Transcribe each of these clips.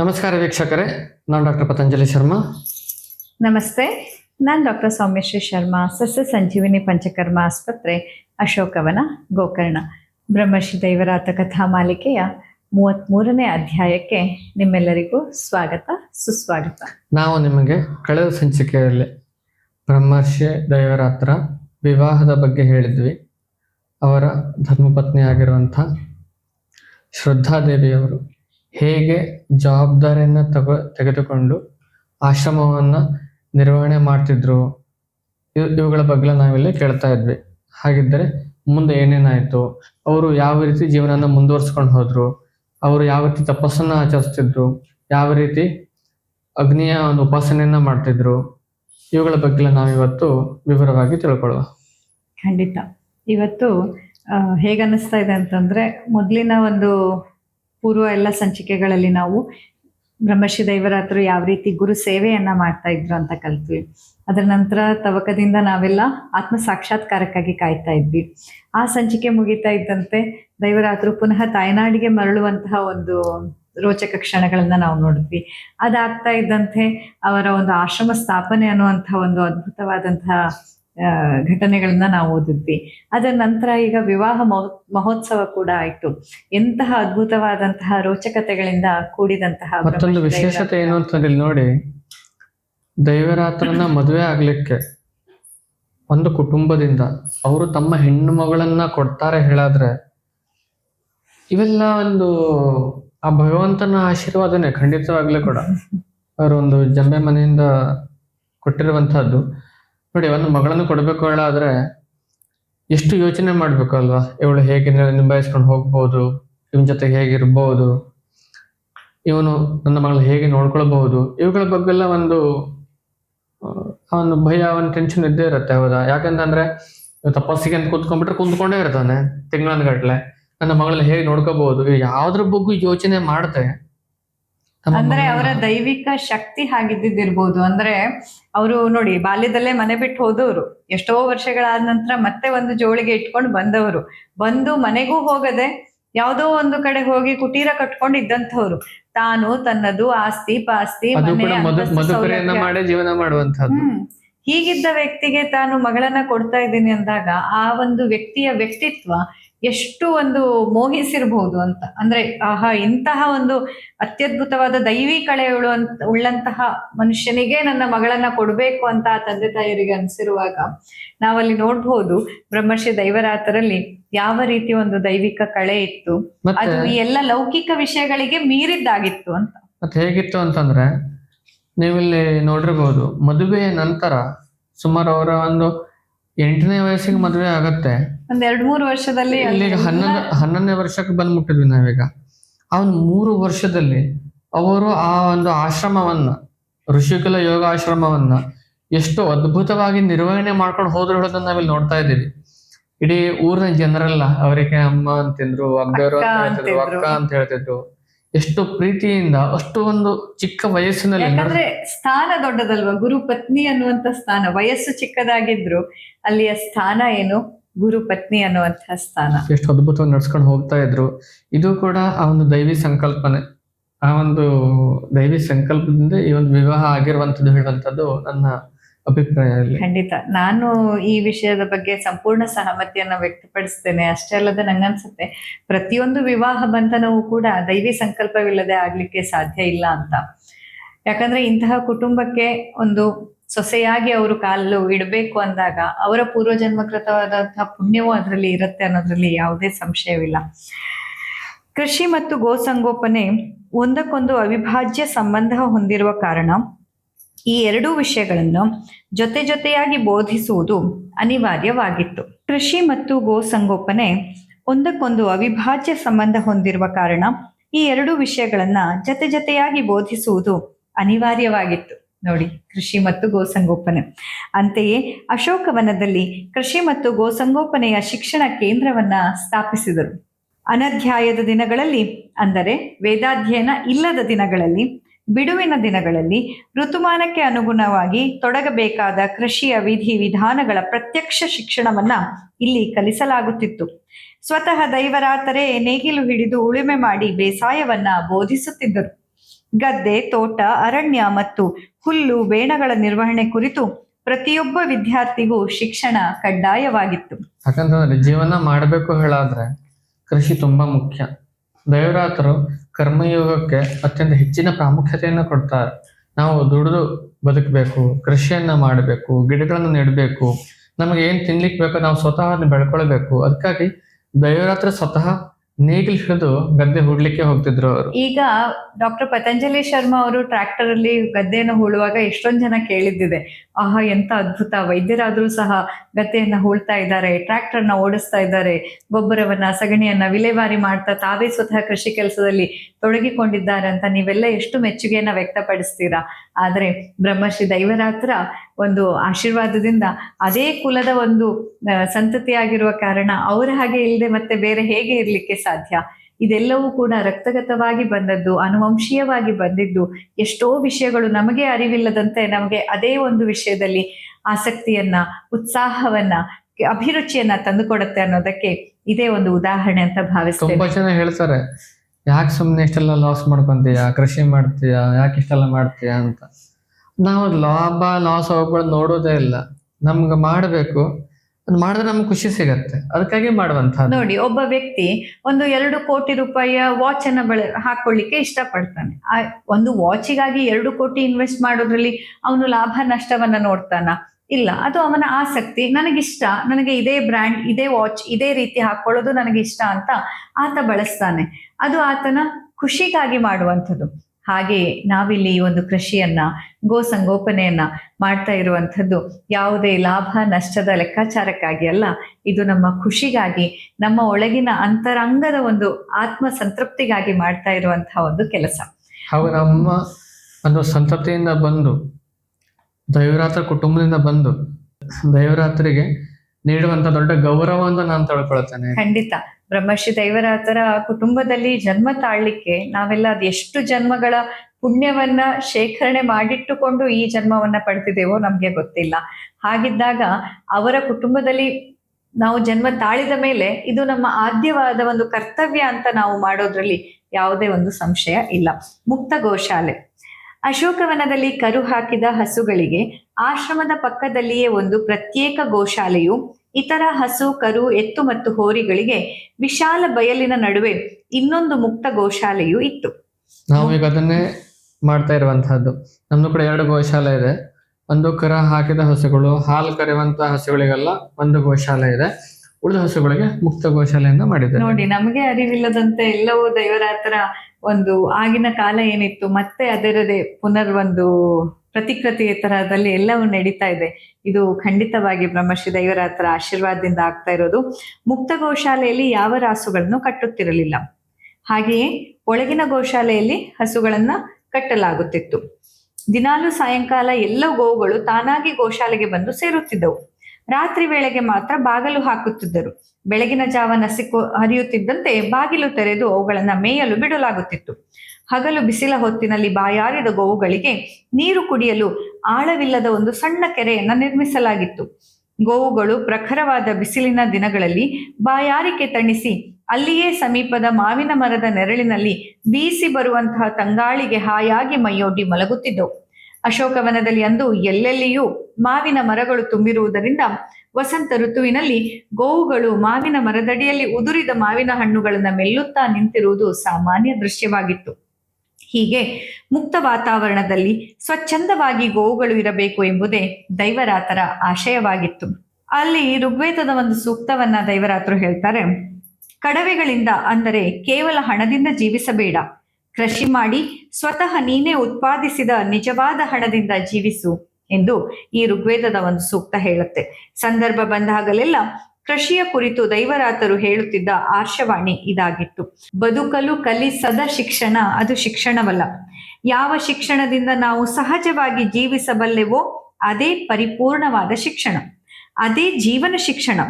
ನಮಸ್ಕಾರ ವೀಕ್ಷಕರೇ ನಾನು ಡಾಕ್ಟರ್ ಪತಂಜಲಿ ಶರ್ಮಾ. ನಮಸ್ತೆ ನಾನು ಡಾಕ್ಟರ್ ಸೌಮ್ಯಶ್ರೀ ಶರ್ಮಾ ಸಸ್ಯ ಸಂಜೀವಿನಿ ಪಂಚಕರ್ಮ ಆಸ್ಪತ್ರೆ ಅಶೋಕವನ ಗೋಕರ್ಣ. ಬ್ರಹ್ಮಶ್ರೀ ದೈವರಾತ ಕಥಾ ಮಾಲಿಕೆಯ ಮೂವತ್ತ್ಮೂರನೇ ಅಧ್ಯಾಯಕ್ಕೆ ನಿಮ್ಮೆಲ್ಲರಿಗೂ ಸ್ವಾಗತ ಸುಸ್ವಾಗತ. ನಾವು ನಿಮಗೆ ಕಳೆದ ಸಂಚಿಕೆಯಲ್ಲಿ ಬ್ರಹ್ಮರ್ಷಿ ದೈವರಾತ್ರ ವಿವಾಹದ ಬಗ್ಗೆ ಹೇಳಿದ್ವಿ. ಅವರ ಧರ್ಮಪತ್ನಿ ಆಗಿರುವಂಥ ಶ್ರದ್ಧಾದೇವಿಯವರು ಹೇಗೆ ಜವಾಬ್ದಾರಿಯನ್ನು ತಗೋ, ತೆಗೆದುಕೊಂಡು ಆಶ್ರಮವನ್ನ ನಿರ್ವಹಣೆ ಮಾಡ್ತಿದ್ರು. ಇವ್- ಇವುಗಳ ಬಗ್ಗೆ ನಾವಿಲ್ಲಿ ಕೇಳ್ತಾ ಇದ್ವಿ. ಹಾಗಿದ್ದರೆ ಮುಂದೆ ಏನೇನಾಯಿತು? ಅವರು ಯಾವ ರೀತಿ ಜೀವನನ ಮುಂದುವರ್ಸ್ಕೊಂಡು ಹೋದ್ರು? ಅವರು ಯಾವ ರೀತಿ ತಪಸ್ಸನ್ನ ಆಚರಿಸ್ತಿದ್ರು? ಯಾವ ರೀತಿ ಅಗ್ನಿಯ ಒಂದು ಉಪಾಸನೆಯನ್ನ ಮಾಡ್ತಿದ್ರು? ಇವುಗಳ ಬಗ್ಗೆ ನಾವಿವತ್ತು ವಿವರವಾಗಿ ತಿಳ್ಕೊಳ್ಳುವ ಖಂಡಿತ. ಇವತ್ತು ಹೇಗನ್ನಿಸ್ತಾ ಇದೆ ಅಂತಂದ್ರೆ, ಮೊದಲಿನ ಒಂದು ಪೂರ್ವ ಎಲ್ಲ ಸಂಚಿಕೆಗಳಲ್ಲಿ ನಾವು ಬ್ರಹ್ಮಶ್ರೀ ದೈವರಾತ್ರು ಯಾವ ರೀತಿ ಗುರು ಸೇವೆಯನ್ನ ಮಾಡ್ತಾ ಇದ್ರು ಅಂತ ಕಲ್ತ್ವಿ. ಅದರ ನಂತರ ತವಕದಿಂದ ನಾವೆಲ್ಲ ಆತ್ಮ ಸಾಕ್ಷಾತ್ಕಾರಕ್ಕಾಗಿ ಕಾಯ್ತಾ ಇದ್ವಿ. ಆ ಸಂಚಿಕೆ ಮುಗಿತಾ ಇದ್ದಂತೆ ದೈವರಾತ್ರು ಪುನಃ ತಾಯ್ನಾಡಿಗೆ ಮರಳುವಂತಹ ಒಂದು ರೋಚಕ ಕ್ಷಣಗಳನ್ನ ನಾವು ನೋಡಿದ್ವಿ. ಅದಾಗ್ತಾ ಇದ್ದಂತೆ ಅವರ ಒಂದು ಆಶ್ರಮ ಸ್ಥಾಪನೆ ಅನ್ನುವಂತಹ ಒಂದು ಅದ್ಭುತವಾದಂತಹ ಘಟನೆಗಳನ್ನ ನಾವು ಓದಿದ್ವಿ. ಅದರ ನಂತರ ಈಗ ವಿವಾಹ ಮಹೋ- ಮಹೋತ್ಸವ ಕೂಡ ಆಯ್ತು. ಎಂತಹ ಅದ್ಭುತವಾದಂತಹ ರೋಚಕತೆಗಳಿಂದ ಕೂಡಿದಂತಹ ಮತ್ತೊಂದು ವಿಶೇಷತೆ. ಏನು ಅಂತ ನೋಡಿ. ದೈವರಾತ್ರನ ಮದುವೆ ಆಗ್ಲಿಕ್ಕೆ ಒಂದು ಕುಟುಂಬದಿಂದ ಅವರು ತಮ್ಮ ಹೆಣ್ಣು ಮಗಳನ್ನ ಕೊಡ್ತಾರೆ ಹೇಳಾದ್ರೆ ಇವೆಲ್ಲ ಒಂದು ಆ ಭಗವಂತನ ಆಶೀರ್ವಾದನೆ ಖಂಡಿತವಾಗ್ಲೂ ಕೂಡ. ಅವರೊಂದು ಜಂಬೆ ಮನೆಯಿಂದ ಕೊಟ್ಟಿರುವಂತಹದ್ದು. ನೋಡಿ ಒಂದು ಮಗಳನ್ನು ಕೊಡಬೇಕು ಹೇಳಾದ್ರೆ ಎಷ್ಟು ಯೋಚನೆ ಮಾಡಬೇಕು ಅಲ್ವಾ ಇವಳು ಹೇಗೆ ನಿಭಾಯಿಸ್ಕೊಂಡು ಹೋಗ್ಬೋದು ಇವನ್ ಜೊತೆಗೆ ಹೇಗಿರ್ಬೋದು ಇವನು ನನ್ನ ಮಗಳು ಹೇಗೆ ನೋಡ್ಕೊಳ್ಬಹುದು ಇವುಗಳ ಬಗ್ಗೆಲ್ಲ ಒಂದು ಆ, ಆ ಒಂದು ಭಯ ಒಂದು ಟೆನ್ಷನ್ ಇದ್ದೇ ಇರುತ್ತೆ ಹೌದಾ? ಯಾಕಂತಂದ್ರೆ ತಪಸ್ಸಿಗೆ ಅಂತ ಕೂತ್ಕೊಂಡ್ಬಿಟ್ರೆ ಕುಂತ್ಕೊಂಡೇ ಇರ್ತಾನೆ ತಿಂಗಳನ್ನ ಗಟ್ಲೆ ನನ್ನ ಮಗಳನ್ನ ಹೇಗೆ ನೋಡ್ಕೋಬಹುದು ಯಾವ್ದ್ರ ಬಗ್ಗೆ ಯೋಚನೆ ಮಾಡದೆ ತಮ್ಮ ಅಂದ್ರೆ ಅವರ ದೈವಿಕ ಶಕ್ತಿ ಹಾಗಿದ್ದಿರ್ಬೋದು ಅಂದ್ರೆ ಅವರು ನೋಡಿ ಬಾಲ್ಯದಲ್ಲೇ ಮನೆ ಬಿಟ್ಟು ಹೋದವರು. ಎಷ್ಟೋ ವರ್ಷಗಳಾದ ನಂತರ ಮತ್ತೆ ಒಂದು ಜೋಳಿಗೆ ಇಟ್ಕೊಂಡು ಬಂದವರು. ಬಂದು ಮನೆಗೂ ಹೋಗದೆ ಯಾವುದೋ ಒಂದು ಕಡೆ ಹೋಗಿ ಕುಟೀರ ಕಟ್ಕೊಂಡು ಇದ್ದಂಥವ್ರು ತಾನು ತನ್ನದು ಆಸ್ತಿ ಪಾಸ್ತಿ ಮನೆ ಜೀವನ ಮಾಡುವಂತಹದ್ದು ಹೀಗಿದ್ದ ವ್ಯಕ್ತಿಗೆ ತಾನು ಮಗಳನ್ನ ಕೊಡ್ತಾ ಇದ್ದೀನಿ ಅಂದಾಗ ಆ ಒಂದು ವ್ಯಕ್ತಿಯ ವ್ಯಕ್ತಿತ್ವ ಎಷ್ಟು ಒಂದು ಮೋಹಿಸಿರ್ಬಹುದು ಅಂತ. ಅಂದ್ರೆ ಆಹಾ ಇಂತಹ ಒಂದು ಅತ್ಯದ್ಭುತವಾದ ದೈವಿ ಕಳೆ ಅಂತ ಉಳ್ಳಂತಹ ಮನುಷ್ಯನಿಗೆ ನನ್ನ ಮಗಳನ್ನ ಕೊಡ್ಬೇಕು ಅಂತ ಆ ತಂದೆ ತಾಯಿಯರಿಗೆ ಅನ್ಸಿರುವಾಗ ನಾವಲ್ಲಿ ನೋಡ್ಬೋದು ಬ್ರಹ್ಮರ್ಷಿ ದೈವರಾತರಲ್ಲಿ ಯಾವ ರೀತಿ ಒಂದು ದೈವಿಕ ಕಳೆ ಇತ್ತು. ಅದು ಈ ಎಲ್ಲ ಲೌಕಿಕ ವಿಷಯಗಳಿಗೆ ಮೀರಿದ್ದಾಗಿತ್ತು ಅಂತ. ಮತ್ತೆ ಹೇಗಿತ್ತು ಅಂತಂದ್ರೆ ನೀವಿಲ್ಲಿ ನೋಡಿರ್ಬೋದು ಮದುವೆಯ ನಂತರ ಸುಮಾರು ಅವರ ಒಂದು ಎಂಟನೇ ವಯಸ್ಸಿಗೆ ಮದುವೆ ಆಗತ್ತೆ. ಒಂದ್ ಎರಡ್ ಮೂರು ವರ್ಷದಲ್ಲಿ ಇಲ್ಲಿಗ ಹನ್ನೊಂದು ಹನ್ನೊಂದನೇ ವರ್ಷಕ್ಕೆ ಬಂದ್ ಮುಟ್ಟಿದ್ವಿ ನಾವೀಗ. ಆ ಒಂದು ಮೂರು ವರ್ಷದಲ್ಲಿ ಅವರು ಆ ಒಂದು ಆಶ್ರಮವನ್ನ ಋಷಿಕುಲ ಯೋಗ ಆಶ್ರಮವನ್ನ ಎಷ್ಟು ಅದ್ಭುತವಾಗಿ ನಿರ್ವಹಣೆ ಮಾಡ್ಕೊಂಡು ಹೋದ್ರು ಹೇಳೋದನ್ನ ನಾವಿಲ್ಲಿ ನೋಡ್ತಾ ಇದ್ದೀವಿ. ಇಡೀ ಊರಿನ ಜನರೆಲ್ಲ ಅವರಿಗೆ ಅಮ್ಮ ಅಂತಿದ್ರು ಅಗ್ಗರು ಅಂತ ಹೇಳ್ತಿದ್ರು ಅಂತಿದ್ರು. ಅಕ್ಕ ಅಂತ ಹೇಳ್ತಿದ್ರು. ಎಷ್ಟು ಪ್ರೀತಿಯಿಂದ ಅಷ್ಟು ಒಂದು ಚಿಕ್ಕ ವಯಸ್ಸಿನಲ್ಲಿ ಯಾಕಂದ್ರೆ ಸ್ಥಾನ ದೊಡ್ಡದಲ್ವಾ? ಗುರು ಪತ್ನಿ ಅನ್ನುವಂತ ಸ್ಥಾನ. ವಯಸ್ಸು ಚಿಕ್ಕದಾಗಿದ್ರು ಅಲ್ಲಿಯ ಸ್ಥಾನ ಏನು? ಗುರು ಪತ್ನಿ ಅನ್ನುವಂತಹ ಸ್ಥಾನ. ಎಷ್ಟು ಅದ್ಭುತವಾಗಿ ನಡ್ಸ್ಕೊಂಡು ಹೋಗ್ತಾ ಇದ್ರು. ಇದು ಕೂಡ ಆ ಒಂದು ದೈವಿ ಸಂಕಲ್ಪನೆ. ಆ ಒಂದು ದೈವಿ ಸಂಕಲ್ಪದಿಂದ ಈ ಒಂದು ವಿವಾಹ ಆಗಿರುವಂತದ್ದು ಹೇಳುವಂತದ್ದು ನನ್ನ ಅಭಿಪ್ರಾಯ ಖಂಡಿತ. ನಾನು ಈ ವಿಷಯದ ಬಗ್ಗೆ ಸಂಪೂರ್ಣ ಸಹಮತಿಯನ್ನ ವ್ಯಕ್ತಪಡಿಸ್ತೇನೆ. ಅಷ್ಟೇ ಅಲ್ಲದೆ ನಂಗನ್ಸುತ್ತೆ, ಪ್ರತಿಯೊಂದು ವಿವಾಹ ಬಂಧನವೂ ಕೂಡ ದೈವಿ ಸಂಕಲ್ಪವಿಲ್ಲದೆ ಆಗ್ಲಿಕ್ಕೆ ಸಾಧ್ಯ ಇಲ್ಲ ಅಂತ. ಯಾಕಂದ್ರೆ ಇಂತಹ ಕುಟುಂಬಕ್ಕೆ ಒಂದು ಸೊಸೆಯಾಗಿ ಅವರು ಕಾಲು ಇಡಬೇಕು ಅಂದಾಗ ಅವರ ಪೂರ್ವಜನ್ಮಕೃತವಾದಂತಹ ಪುಣ್ಯವೂ ಅದರಲ್ಲಿ ಇರುತ್ತೆ ಅನ್ನೋದ್ರಲ್ಲಿ ಯಾವುದೇ ಸಂಶಯವಿಲ್ಲ. ಕೃಷಿ ಮತ್ತು ಗೋಸಂಗೋಪನೆ ಒಂದಕ್ಕೊಂದು ಅವಿಭಾಜ್ಯ ಸಂಬಂಧ ಹೊಂದಿರುವ ಕಾರಣ ಈ ಎರಡೂ ವಿಷಯಗಳನ್ನು ಜೊತೆ ಜೊತೆಯಾಗಿ ಬೋಧಿಸುವುದು ಅನಿವಾರ್ಯವಾಗಿತ್ತು. ಕೃಷಿ ಮತ್ತು ಗೋಸಂಗೋಪನೆ ಒಂದಕ್ಕೊಂದು ಅವಿಭಾಜ್ಯ ಸಂಬಂಧ ಹೊಂದಿರುವ ಕಾರಣ ಈ ಎರಡೂ ವಿಷಯಗಳನ್ನ ಜೊತೆ ಜೊತೆಯಾಗಿ ಬೋಧಿಸುವುದು ಅನಿವಾರ್ಯವಾಗಿತ್ತು. ನೋಡಿ, ಕೃಷಿ ಮತ್ತು ಗೋಸಂಗೋಪನೆ ಅಂತೆಯೇ ಅಶೋಕವನದಲ್ಲಿ ಕೃಷಿ ಮತ್ತು ಗೋಸಂಗೋಪನೆಯ ಶಿಕ್ಷಣ ಕೇಂದ್ರವನ್ನ ಸ್ಥಾಪಿಸಿದರು. ಅನಧ್ಯಾಯದ ದಿನಗಳಲ್ಲಿ, ಅಂದರೆ ವೇದಾಧ್ಯಯನ ಇಲ್ಲದ ದಿನಗಳಲ್ಲಿ ಬಿಡುವಿನ ದಿನಗಳಲ್ಲಿ ಋತುಮಾನಕ್ಕೆ ಅನುಗುಣವಾಗಿ ತೊಡಗಬೇಕಾದ ಕೃಷಿಯ ವಿಧಿ ವಿಧಾನಗಳ ಪ್ರತ್ಯಕ್ಷ ಶಿಕ್ಷಣವನ್ನ ಇಲ್ಲಿ ಕಲಿಸಲಾಗುತ್ತಿತ್ತು. ಸ್ವತಃ ದೈವರಾತರೇ ನೇಗಿಲು ಹಿಡಿದು ಉಳುಮೆ ಮಾಡಿ ಬೇಸಾಯವನ್ನ ಬೋಧಿಸುತ್ತಿದ್ದರು. ಗದ್ದೆ, ತೋಟ, ಅರಣ್ಯ ಮತ್ತು ಹುಲ್ಲು, ಬೇಣಗಳ ನಿರ್ವಹಣೆ ಕುರಿತು ಪ್ರತಿಯೊಬ್ಬ ವಿದ್ಯಾರ್ಥಿಗೂ ಶಿಕ್ಷಣ ಕಡ್ಡಾಯವಾಗಿತ್ತು. ಯಾಕಂತಂದ್ರೆ ಜೀವನ ಮಾಡಬೇಕು ಹೇಳಾದ್ರೆ ಕೃಷಿ ತುಂಬಾ ಮುಖ್ಯ. ದೇವರಾತರು ಕರ್ಮಯೋಗಕ್ಕೆ ಅತ್ಯಂತ ಹೆಚ್ಚಿನ ಪ್ರಾಮುಖ್ಯತೆಯನ್ನು ಕೊಡ್ತಾರೆ. ನಾವು ದುಡಿದು ಬದುಕಬೇಕು, ಕೃಷಿಯನ್ನು ಮಾಡಬೇಕು, ಗಿಡಗಳನ್ನು ನೆಡಬೇಕು, ನಮಗೆ ಏನು ತಿನ್ಲಿಕ್ಕೆ ಬೇಕೋ ನಾವು ಸ್ವತಃ ಅದನ್ನ ಬೆಳ್ಕೊಳ್ಬೇಕು. ಅದಕ್ಕಾಗಿ ದೈವರಾತ್ರ ಸ್ವತಃ ನೇಗಿಲು ಹಿಡಿದು ಗದ್ದೆ ಹೂಡ್ಲಿಕ್ಕೆ ಹೋಗ್ತಿದ್ರು ಅವರು. ಈಗ ಡಾಕ್ಟರ್ ಪತಂಜಲಿ ಶರ್ಮಾ ಅವರು ಟ್ರ್ಯಾಕ್ಟರ್ ಅಲ್ಲಿ ಗದ್ದೆಯನ್ನು ಹೂಳುವಾಗ ಎಷ್ಟೊಂದ್ ಜನ ಕೇಳಿದ್ದಿದೆ. ಆಹಾ, ಎಂತ ಅದ್ಭುತ. ವೈದ್ಯರಾದ್ರೂ ಸಹ ಗದ್ದೆಯನ್ನ ಹೂಳ್ತಾ ಇದ್ದಾರೆ ಟ್ರ್ಯಾಕ್ಟರ್ನ ಓಡಿಸ್ತಾ ಇದ್ದಾರೆ, ಗೊಬ್ಬರವನ್ನ, ಸಗಣಿಯನ್ನ ವಿಲೇವಾರಿ ಮಾಡ್ತಾ, ತಾವೇ ಸ್ವತಃ ಕೃಷಿ ಕೆಲಸದಲ್ಲಿ ತೊಡಗಿಕೊಂಡಿದ್ದಾರೆ ಅಂತ ನೀವೆಲ್ಲ ಎಷ್ಟು ಮೆಚ್ಚುಗೆಯನ್ನ ವ್ಯಕ್ತಪಡಿಸ್ತೀರಾ? ಆದ್ರೆ ಬ್ರಹ್ಮಶ್ರೀ ದೈವರಾತ್ರ ಒಂದು ಆಶೀರ್ವಾದದಿಂದ ಅದೇ ಕುಲದ ಒಂದು ಸಂತತಿಯಾಗಿರುವ ಕಾರಣ ಅವರ ಹಾಗೆ ಇಲ್ಲದೆ ಮತ್ತೆ ಬೇರೆ ಹೇಗೆ ಇರ್ಲಿಕ್ಕೆ ಸಾಧ್ಯ? ಇದೆಲ್ಲವೂ ಕೂಡ ರಕ್ತಗತವಾಗಿ ಬಂದದ್ದು, ಅನುವಂಶೀಯವಾಗಿ ಬಂದಿದ್ದು, ಎಷ್ಟೋ ವಿಷಯಗಳು ನಮಗೆ ಅರಿವಿಲ್ಲದಂತೆ ನಮಗೆ ಅದೇ ಒಂದು ವಿಷಯದಲ್ಲಿ ಆಸಕ್ತಿಯನ್ನ, ಉತ್ಸಾಹವನ್ನ, ಅಭಿರುಚಿಯನ್ನ ತಂದುಕೊಡುತ್ತೆ ಅನ್ನೋದಕ್ಕೆ ಇದೇ ಒಂದು ಉದಾಹರಣೆ ಅಂತ ಭಾವಿಸ್ತೇನೆ. ತುಂಬಾ ಜನ ಹೇಳ್ತಾರೆ ಯಾಕೆ ಸುಮ್ಮನೆ ಇಷ್ಟೆಲ್ಲ ಲಾಸ್ ಮಾಡ್ಕೊಂತೀಯ? ಕೃಷಿ ಮಾಡ್ತೀಯ? ಯಾಕೆ ಇಷ್ಟೆಲ್ಲ ಮಾಡ್ತೀಯ ಅಂತ. ನಾವು ಲಾಭ ಲಾಸ್ ಅವುಗಳು ನೋಡೋದೇ ಇಲ್ಲ. ನಮ್ಗೆ ಮಾಡಬೇಕು. ಅದು ಮಾಡಿದ್ರೆ ನಮ್ಗೆ ಖುಷಿ ಸಿಗತ್ತೆ. ಅದಕ್ಕಾಗಿ ಮಾಡುವಂತಹ ನೋಡಿ, ಒಬ್ಬ ವ್ಯಕ್ತಿ ಒಂದು ಎರಡು ಕೋಟಿ ರೂಪಾಯಿಯ ವಾಚ್ ಅನ್ನ ಬಳ, ಹಾಕೊಳ್ಳಿಕ್ಕೆ ಇಷ್ಟಪಡ್ತಾನೆ. ಒಂದು ವಾಚಿಗಾಗಿ ಎರಡು ಕೋಟಿ ಇನ್ವೆಸ್ಟ್ ಮಾಡೋದ್ರಲ್ಲಿ ಅವನು ಲಾಭ, ನಷ್ಟವನ್ನ ನೋಡ್ತಾನ. ಇಲ್ಲ, ಅದು ಅವನ ಆಸಕ್ತಿ. ನನಗಿಷ್ಟ, ನನಗೆ ಇದೇ ಬ್ರ್ಯಾಂಡ್, ಇದೇ ವಾಚ್, ಇದೇ ರೀತಿ ಹಾಕೊಳ್ಳೋದು ನನಗೆ ಇಷ್ಟ ಅಂತ ಆತ ಬಳಸ್ತಾನೆ. ಅದು ಆತನ ಖುಷಿಗಾಗಿ ಮಾಡುವಂಥದ್ದು. ಹಾಗೆ ನಾವಿಲ್ಲಿ ಈ ಒಂದು ಕೃಷಿಯನ್ನ ಗೋ ಸಂಗೋಪನೆಯನ್ನ ಮಾಡ್ತಾ ಇರುವಂಥದ್ದು ಯಾವುದೇ ಲಾಭ, ನಷ್ಟದ ಲೆಕ್ಕಾಚಾರಕ್ಕಾಗಿ ಅಲ್ಲ, ಇದು ನಮ್ಮ ಖುಷಿಗಾಗಿ, ನಮ್ಮ ಒಳಗಿನ ಅಂತರಂಗದ ಒಂದು ಆತ್ಮ ಸಂತೃಪ್ತಿಗಾಗಿ ಮಾಡ್ತಾ ಇರುವಂತಹ ಒಂದು ಕೆಲಸ. ಒಂದು ಸಂತತಿಯಿಂದ ಬಂದು ದೈವರಾತ್ರ ಕುಟುಂಬದಿಂದ ಬಂದು ದೈವರಾತ್ರಿಗೆ ನೀಡುವಂತ ದೊಡ್ಡ ಗೌರವ ಅಂತ ನಾನು ತಿಳ್ಕೊಳ್ತೇನೆ. ಖಂಡಿತ. ಬ್ರಹ್ಮಶ್ರೀ ದೈವರಾತರ ಕುಟುಂಬದಲ್ಲಿ ಜನ್ಮ ತಾಳ್ಲಿಕ್ಕೆ ನಾವೆಲ್ಲ ಅದೆಷ್ಟು ಜನ್ಮಗಳ ಪುಣ್ಯವನ್ನ ಶೇಖರಣೆ ಮಾಡಿಟ್ಟುಕೊಂಡು ಈ ಜನ್ಮವನ್ನ ಪಡೆದಿದ್ದೇವೋ ನಮ್ಗೆ ಗೊತ್ತಿಲ್ಲ. ಹಾಗಿದ್ದಾಗ ಅವರ ಕುಟುಂಬದಲ್ಲಿ ನಾವು ಜನ್ಮ ತಾಳಿದ ಮೇಲೆ ಇದು ನಮ್ಮ ಆದ್ಯವಾದ ಒಂದು ಕರ್ತವ್ಯ ಅಂತ ನಾವು ಮಾಡೋದ್ರಲ್ಲಿ ಯಾವುದೇ ಒಂದು ಸಂಶಯ ಇಲ್ಲ. ಮುಕ್ತ ಗೋಶಾಲೆ. ಅಶೋಕವನದಲ್ಲಿ ಕರು ಹಾಕಿದ ಹಸುಗಳಿಗೆ ಆಶ್ರಮದ ಪಕ್ಕದಲ್ಲಿಯೇ ಒಂದು ಪ್ರತ್ಯೇಕ ಗೋಶಾಲೆಯು ಇತರ ಹಸು ಕರು ಎತ್ತು ಮತ್ತು ಹೋರಿಗಳಿಗೆ ವಿಶಾಲ ಬಯಲಿನ ನಡುವೆ ಇನ್ನೊಂದು ಮುಕ್ತ ಗೋಶಾಲೆಯು ಇತ್ತು. ನಾವು ಈಗ ಅದನ್ನೇ ಮಾಡ್ತಾ ಇರುವಂತಹದ್ದು. ನಮ್ದು ಕೂಡ ಎರಡು ಗೋಶಾಲೆ ಇದೆ. ಒಂದು ಕರ ಹಾಕಿದ ಹಸುಗಳು ಹಾಲು ಕರೆಯುವಂತಹ ಹಸುಗಳಿಗೆಲ್ಲ ಒಂದು ಗೋಶಾಲೆ ಇದೆ. ಉಳಿದ ಹಸುಗಳಿಗೆ ಮುಕ್ತ ಗೋಶಾಲೆಯಿಂದ ಮಾಡಿದ್ದೇವೆ ನೋಡಿ ನಮಗೆ ಅರಿವಿಲ್ಲದಂತೆ ಎಲ್ಲವೂ ದೈವರಾತರ ಒಂದು ಆಗಿನ ಕಾಲ ಏನಿತ್ತು, ಮತ್ತೆ ಅದರದೇ ಪುನರ್ ಒಂದು ಪ್ರತಿಕೃತಿಯ ತರಹದಲ್ಲಿ ಎಲ್ಲವೂ ನಡೀತಾ ಇದೆ. ಇದು ಖಂಡಿತವಾಗಿ ಬ್ರಹ್ಮಶ್ರೀ ಹತ್ರ ಆಶೀರ್ವಾದದಿಂದ ಆಗ್ತಾ ಇರೋದು. ಮುಕ್ತ ಗೋಶಾಲೆಯಲ್ಲಿ ಯಾವ ರಾಸುಗಳನ್ನು ಕಟ್ಟುತ್ತಿರಲಿಲ್ಲ. ಹಾಗೆಯೇ ಒಳಗಿನ ಗೋಶಾಲೆಯಲ್ಲಿ ಹಸುಗಳನ್ನ ಕಟ್ಟಲಾಗುತ್ತಿತ್ತು. ದಿನಾಲು ಸಾಯಂಕಾಲ ಎಲ್ಲ ಗೋವುಗಳು ತಾನಾಗಿ ಗೋಶಾಲೆಗೆ ಬಂದು ಸೇರುತ್ತಿದ್ದವು. ರಾತ್ರಿ ವೇಳೆಗೆ ಮಾತ್ರ ಬಾಗಲು ಹಾಕುತ್ತಿದ್ದರು. ಬೆಳಗಿನ ಜಾವ ನಸಿಕು ಹರಿಯುತ್ತಿದ್ದಂತೆ ಬಾಗಿಲು ತೆರೆದು ಅವುಗಳನ್ನ ಮೇಯಲು ಬಿಡಲಾಗುತ್ತಿತ್ತು. ಹಗಲು ಬಿಸಿಲ ಹೊತ್ತಿನಲ್ಲಿ ಬಾಯಾರಿದ ಗೋವುಗಳಿಗೆ ನೀರು ಕುಡಿಯಲು ಆಳವಿಲ್ಲದ ಒಂದು ಸಣ್ಣ ಕೆರೆಯನ್ನು ನಿರ್ಮಿಸಲಾಗಿತ್ತು. ಗೋವುಗಳು ಪ್ರಖರವಾದ ಬಿಸಿಲಿನ ದಿನಗಳಲ್ಲಿ ಬಾಯಾರಿಕೆ ತಣಿಸಿ ಅಲ್ಲಿಯೇ ಸಮೀಪದ ಮಾವಿನ ಮರದ ನೆರಳಿನಲ್ಲಿ ಬೀಸಿ ಬರುವಂತಹ ತಂಗಾಳಿಗೆ ಹಾಯಾಗಿ ಮೈಯೊಡ್ಡಿ ಮಲಗುತ್ತಿದ್ದವು. ಅಶೋಕವನದಲ್ಲಿ ಅಂದು ಎಲ್ಲೆಲ್ಲಿಯೂ ಮಾವಿನ ಮರಗಳು ತುಂಬಿರುವುದರಿಂದ ವಸಂತ ಋತುವಿನಲ್ಲಿ ಗೋವುಗಳು ಮಾವಿನ ಮರದಡಿಯಲ್ಲಿ ಉದುರಿದ ಮಾವಿನ ಹಣ್ಣುಗಳನ್ನು ಮೆಲ್ಲುತ್ತಾ ನಿಂತಿರುವುದು ಸಾಮಾನ್ಯ ದೃಶ್ಯವಾಗಿತ್ತು. ಹೀಗೆ ಮುಕ್ತ ವಾತಾವರಣದಲ್ಲಿ ಸ್ವಚ್ಛಂದವಾಗಿ ಗೋವುಗಳು ಇರಬೇಕು ಎಂಬುದೇ ದೈವರಾತರ ಆಶಯವಾಗಿತ್ತು. ಅಲ್ಲಿ ಋಗ್ವೇದದ ಒಂದು ಸೂಕ್ತವನ್ನ ದೈವರಾತರು ಹೇಳ್ತಾರೆ, ಕಡವೆಗಳಿಂದ ಅಂದರೆ ಕೇವಲ ಹಣದಿಂದ ಜೀವಿಸಬೇಡ ಕೃಷಿ ಮಾಡಿ ಸ್ವತಃ ನೀನೇ ಉತ್ಪಾದಿಸಿದ ನಿಜವಾದ ಹಣದಿಂದ ಜೀವಿಸು ಎಂದು ಈ ಋಗ್ವೇದದ ಒಂದು ಸೂಕ್ತ ಹೇಳುತ್ತೆ. ಸಂದರ್ಭ ಬಂದಾಗಲೆಲ್ಲ ಕೃಷಿಯ ಕುರಿತು ದೈವರಾತರು ಹೇಳುತ್ತಿದ್ದ ಆರ್ಷವಾಣಿ ಇದಾಗಿತ್ತು. ಬದುಕಲು ಕಲಿಸದ ಶಿಕ್ಷಣ ಅದು ಶಿಕ್ಷಣವಲ್ಲ. ಯಾವ ಶಿಕ್ಷಣದಿಂದ ನಾವು ಸಹಜವಾಗಿ ಜೀವಿಸಬಲ್ಲೆವೋ ಅದೇ ಪರಿಪೂರ್ಣವಾದ ಶಿಕ್ಷಣ. ಅದೇ ಜೀವನ ಶಿಕ್ಷಣ.